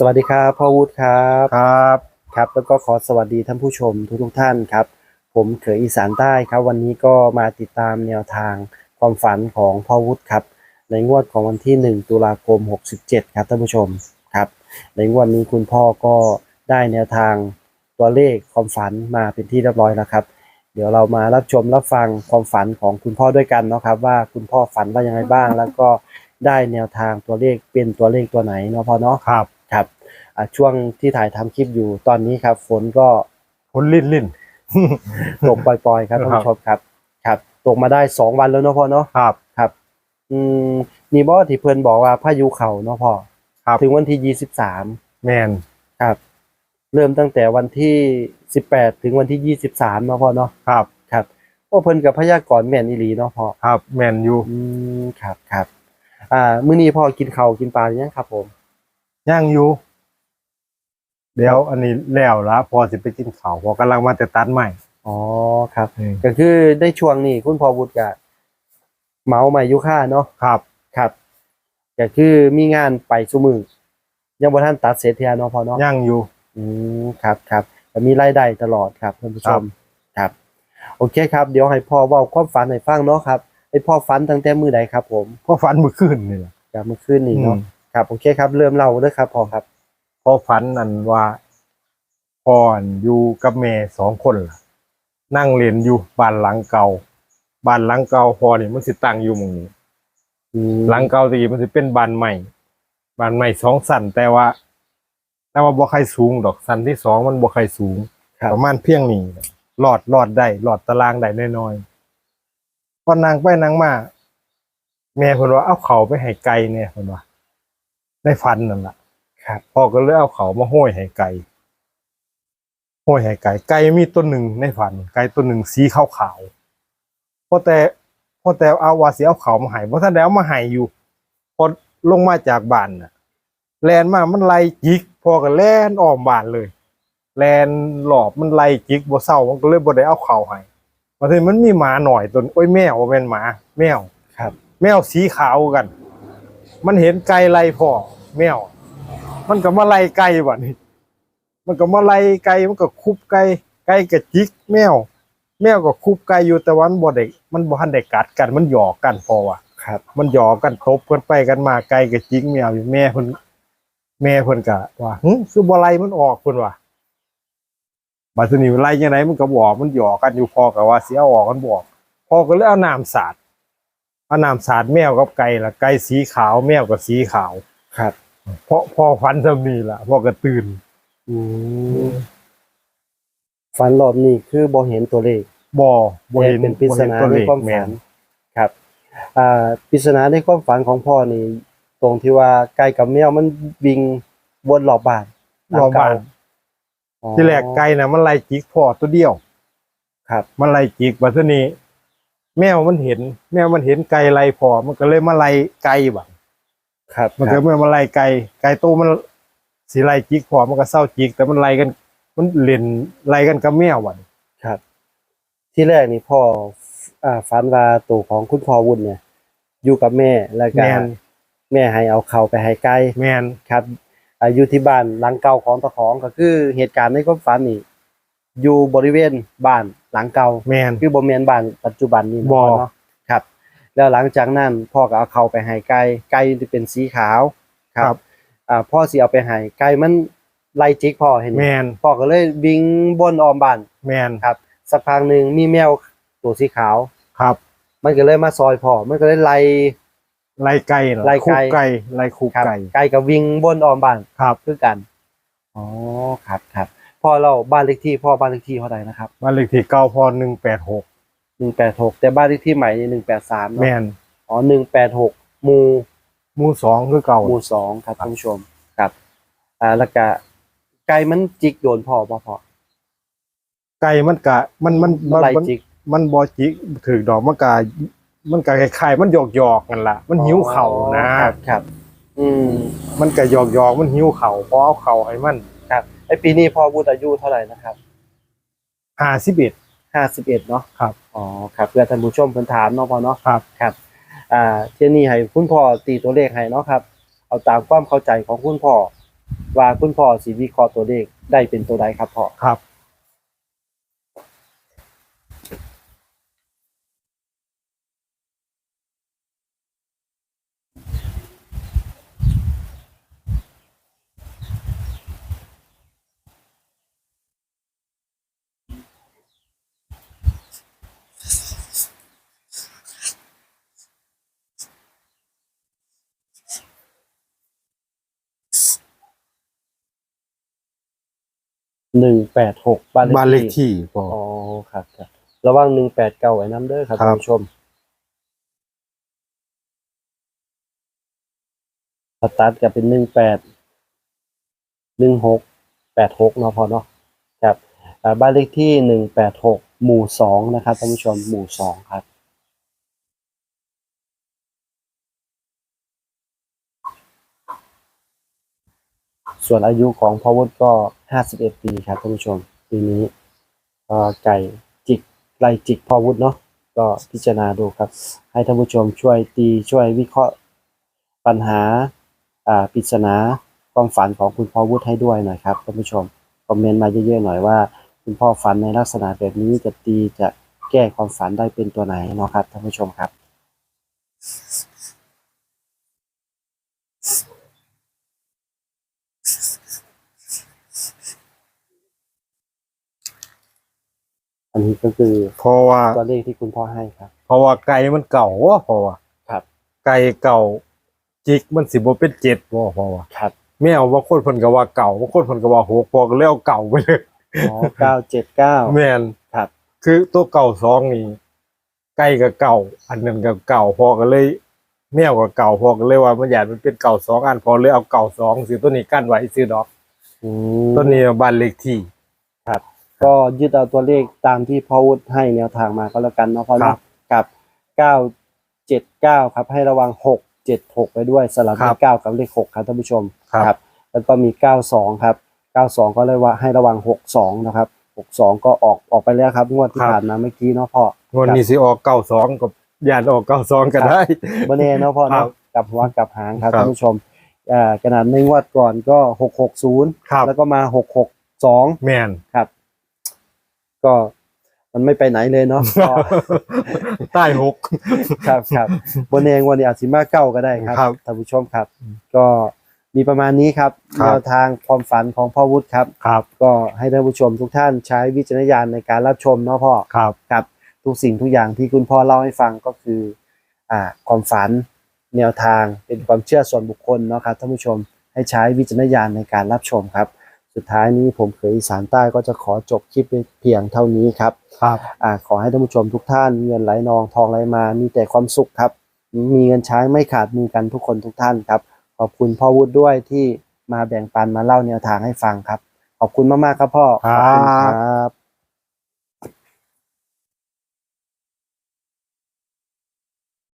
สวัสดีครับพ่อวุฒิครับครับ ครับแล้วก็ขอสวัสดีท่านผู้ชมทุกทุกๆท่านครับ ผมเขยอีสานใต้ครับ วันนี้ก็มาติดตามแนวทางความฝันของพ่อวุฒิครับ ในงวดของวันที่ 1 ตุลาคม 67 ครับท่านผู้ชมครับ ในงวดนี้คุณพ่อก็ได้แนวทางตัวเลขความฝันมาเป็นที่เรียบร้อยแล้วครับ เดี๋ยวเรามารับชมรับฟังความฝันของคุณพ่อด้วยกันเนาะครับ ว่าคุณพ่อฝันว่ายังไงบ้าง แล้วก็ได้แนวทางตัวเลขเป็นตัวเลขตัวไหนเนาะพ่อเนาะครับครับอ่า ช่วงที่ถ่ายทำคลิปอยู่ตอนนี้ครับ ฝนก็คนลิ้นลิ้นตกปล่อยๆครับครัท่านบผู้ชมครับครับตกมาได้สองวันแล้วเนาะพ่อเนาะครับครับ อืมนี่บอที่เพื่อนบอกว่าพายุเข่าเนาะพ่อครับถึงวันที่ยี่สิบสามแมนครับ เริ่มตั้งแต่วันที่สิบแปดถึงวันที่ยี่สิบสามเนาะพ่อเนาะครับครับโอ้เพิ่นกับพยากรณ์แม่นอีหลีเนาะพ่อครับแมนอยู่อืมครับครับอ่ามื้อนี้พ่อกินข้าวกินปลาหรือยังครับผมย่างอยู่ เดี๋ยวอันนี้แล้วละพอสิไปกินข้าวพอกำลังมาแต่ตัดใหม่ อ๋อครับ ก็คือได้ช่วงนี้คุณพ่อวุฒิกะเมาส์ใหม่ยุค่าเนาะครับครับก็คือมีงานไปสุมือยังบ่ทันตัดเสร็จเทียเนาะพ่อเนาะย่างอยู่อืมครับครับก็มีรายได้ตลอดครับท่านผู้ชครัมบครับ โอเคครับ เดี๋ยวให้พ่อเว้าความฝันให้ฟังเนาะครับให้พ่อฝันตั้งแต่มื้อใดครับ ผมพอฝันเมื่อคืนนี่แหละจากเมื่อคืนนี้อืเนาะมครับโอเคครับ เริ่มเล่าเลยครับพ่อครับพ อฝันนั่นว่าพ่อนั่นอยู่กับแม่สองคนล่ะ นั่งเรียนอยู่บ้านหลังเก่าบ้านหลังเก่าพอนี่มันสิตั้งอยู่หมองนี้อืมหลังเก่าตะกี้มันจะเป็นบานใหม่บานใหม่สองสันแต่ว่า แต่ว่าบ่ใครสูงดอกสันที่สองมันบ่ใครสูงครับประมาณเพียงนี้หลอดหลอดได้หลอดตารางได้น้อยๆพอนางไปนางมาแม่เพิ่นว่าเอาเขาไปให้ไก่เนี่ยเพิ่นว่าในฝันนั่นล่ะ ครับพ่อก็เลยเอาเขามาห้อยให้ไก่ห้อยให้ไก่ไก่มีตัวหนึ่งในฝัน ไก่ตัวหนึ่งสีขาวๆพอแต่พอแต่เอาว่าสิเอาเขามาให้เพราะท่านได้เอามาให้อยู่พอลงมาจากบ้านน่ะแลนมามันไล่จิกพ่อก็แล่นอ้อมบ้านเลย แลนหลอบมันไล่จิกบ่เศร้ามันก็เลยบ่ได้เอาเข่าให้มาถึงมันมีหมาหน่อยตัวโอ้ยแมวว่าเป็นหมา แมวครับ แมวสีขาวกัน มันเห็นไก่ไล่พ่อแมว มันก็มาไล่ไก่บัดนี้มันก็มาไล่ไก่มันก็คุบไก่ไก่ก็จิกแมว แมวก็คุบไก่อยู่แต่วามันบ่ได้มันบ่ทันได้กัดกันมันหยอกกันพอว่ะครับ มันหยอกกันตบกันไปกันมาไก่กับจิกแมวอยู่แม่เพิ่นแม่เพิ่นก็ว่าหึคือบ่ไล่มันออกเพิ่นว่าบัดทีนี้ไล่จังไดมันก็บออกมันหยอกกันอยู่พอก็ว่าสิเอาออกมันบอกพอก็เลยเอาน้ำสาดเอาน้ำสาดแมวกับไก่ล่ะไก่สีขาวแมวก็สีขาวครับ เพราะพอฟันซำนี้ล่ะพอก็ตื่นอืมฝันรอบนี้คือบ่เห็นตัวเลขบ่บ่เห็นแต่เป็นปริศนาบ่ในเห็นความแม่ฝันนครับอ่าปริศนาในความฝันของพ่อนี่ ตรงที่ว่าไก่กับแมวมันวิ่งวนรอบบ้านรอบบ้านอ๋อที่แรกไก่น่ะมันไล่จิกพ่อตัวเดียว ครับ มันไล่จิกบัดทีนี้ แมวมันเห็น แมวมันเห็นไก่ไล่พอมันก็เลยมาไล่ไก่บัด ครับมันคก็รับมันมาไล่ไก่ไก่โตมันสิไล่จิกพอมันก็เศร้าจิก แต่มันไล่กัน มันเล่นไล่กันกับแมวบัดครับ ที่แรกนี่พ่ออ่าฝันว่าตัวของคุณพ่อวุ่นเนี่ย อยู่กับแม่แล้วก็แมนแม่ให้เอาเขาไปให้ไก่แมนครับอายุที่บ้านหลังเก่าของตะของก็คือเหตุการณ์ในความฝันนี่อยู่บริเวณบ้านหลังเก่าแมน คือบ่แม่นบ้านปัจจุบันนี้นะบ่ พ่อเนาะครับ แล้วหลังจากนั้นพ่อก็เอาเขาไปให้ไก่ไก่ที่เป็นสีขาวครับอ่าพ่อสิเอาไปให้ไก่มันไล่จิกพ่อเห็นแมนพ่อก็เลยวิ่งบนออมบ้านแมนครับ สักพักหนึ่งมีแมวตัวสีขาว ครับมันก็เลยมาซอยพ่อมันก็เลยไล่ ไล่ไก่น่ะไล่ไก่คุกไก่ไล่คุกครับไก่ไก่ก็วิ่งบนออมบ้านครับคือกันอ๋อครับครับพ่อเราบ้านเลขที่พ่อบ้านเลขที่เท่าไหร่นะครับบ้านเลขที่เก้าพอหนึ่งแปดหก หนึ่งแปดหกแต่บ้านเลขที่ใหม่นี่หนึ่งแปดสามแมเนาะนอ๋อหนึ่งแปดหกหมู่หมู่สองคือเก่าหมู่สองครับท่านผู้ชมครับอ่าแล้วก็ไก่มันจิกโดนพ่อพ่อพ่อไก่มันกะมันมันมันไล่มันจิกมันบอจิกถือดอกมันกะมันกะคล้ายๆมันหยอกหยอกๆกันละมันหิวเข่านะครับครับ อืมมันกะหยอกหยอกๆมันหิวเข่าพอเอาเข่าให้มันครับไอปีนี้พ่อวุฒิอายุเท่าไหร่นะครับห้าสิบเอ็ดห้าสิบเอ็ดเนาะครับ อ๋อครับเพื่อท่านผู้ชมเพิ่นถามเนาะพ่อเนาะครับ ครับ อ่าเที่ยนี้ให้คุณพ่อตีตัวเลขให้เนาะครับ เอาตามความเข้าใจของคุณพ่อว่าคุณพ่อสีวิเคราะห์ตัวเลขได้เป็นตัวใดครับพ่อครับ หนึ่งแปดหกบ้านบ้านเลเลขขที่ที่พอ อ๋อครับครับ ระหว่างหนึ่งแปดเก้าไอ้น้ำเด้อครับครับท่านผู้ชมสตาร์ทกับเป็นหนึ่งแปดหนึ่งหกแปดหกเนาะพอเนาะครับอ่าบ้านเลขที่หนึ่งแปดหกหมู่สองนะครับท่านผู้ชมหมู่สองครับ ส่วนอายุของพ่อวุฒิก็ห้าสิบเอ็ดปีครับท่านผู้ชม ปีนี้ไก่จิกไล่จิกพ่อวุฒิเนาะก็พิจารณาดูครับ ให้ท่านผู้ชมช่วยตีช่วยวิเคราะห์ปัญหาอ่าปริศนาความฝันของคุณพ่อวุฒิให้ด้วยหน่อยครับท่านผู้ชมคอมเมนต์มาเยอะๆหน่อยว่า คุณพ่อฝันในลักษณะแบบนี้จะตีจะแก้ความฝันได้เป็นตัวไหนเนาะครับท่านผู้ชมครับ อันนี้ก็คือเพราะว่าตัวเลขที่คุณพ่อให้ครับ เพราะว่าไก่มันเก่าวะเพราะว่าครับ ไก่เก่าจิกมันสิบ่เป็นเจ็ดบ่เพราะว่าครับแมวบางคนเพิ่นก็ว่าเก่าบางคนเพิ่นก็ว่าหกพอก็เลยเอาเก่าไปเลยอ๋อเก้าเจ็ดเก้าแม่นครับ คือตัวเก่าสองนี่ไก่กับเก่า อันนั้นกับเก่าพอก็เลยแมวกับเก่าพอก็เลยว่ามันอยากมันเป็นเก่าสองอันพอเลยเอาเก่าสองสิตัวนี้กั้นไว้ซื้อดอกอืมตัวนี้บ้านเลขที่ครับ ก็ยึดเอาตัวเลขตามที่พ่อวุฒิให้แนวทางมาก็แล้วกันเนาะพ่อครัเนาะบกับเก้าเจ็ดเก้าครับ ให้ระวังหกเจ็ดหกไปด้วยสลับครัเลบขเก้ากับเลขหกครับท่านผู้ชมครับ แล้วก็มีเก้าสองครับเก้าสองก็เลยว่าให้ระวังหกสองนะครับหกสองก็ออกออกไปแล้วครับงวดที่ผ่านมาเมื่อกี้เนาะพ่องวดนี้สิออกเก่าสองกับญาติออกเก่าสองก็ได้เบเน่เนาะพ่อครัเนาะบกลับหัวกลับหางครับครับ ท่านผู้ชมอ่าขนาดในงวดก่อนก็หกหกศูนย์ครับแล้วก็มาหกหกสองแม่นครับ ก็มันไม่ไปไหนเลยเนาะก็ใต้หกครับครับบนเองวันนี้อาจสิมาเก้าก็ได้ครับครับท่านผู้ชมครับ ก็มีประมาณนี้ครับครับแนวทางความฝันของพ่อวุฒิครับครับ ก็ให้ท่านผู้ชมทุกท่านใช้วิจารณญาณในการรับชมเนาะพ่อครับครับ ทุกสิ่งทุกอย่างที่คุณพ่อเล่าให้ฟังก็คืออ่าความฝันแนวทางเป็นความเชื่อส่วนบุคคลเนาะครับท่านผู้ชมให้ใช้วิจารณญาณในการรับชมครับ สุดท้ายนี้ผมเคยอีสานใต้ก็จะขอจบคลิปเพียงเท่านี้ครับครับอ่าขอให้ท่านผู้ชมทุกท่านเงินไหลนองทองไหลมามีแต่ความสุขครับ มีเงินใช้ไม่ขาดมือกันทุกคนทุกท่านครับ ขอบคุณพ่อวุฒิด้วยที่มาแบ่งปันมาเล่าแนวทางให้ฟังครับ ขอบคุณมากๆครับพ่อขอบคุณครับ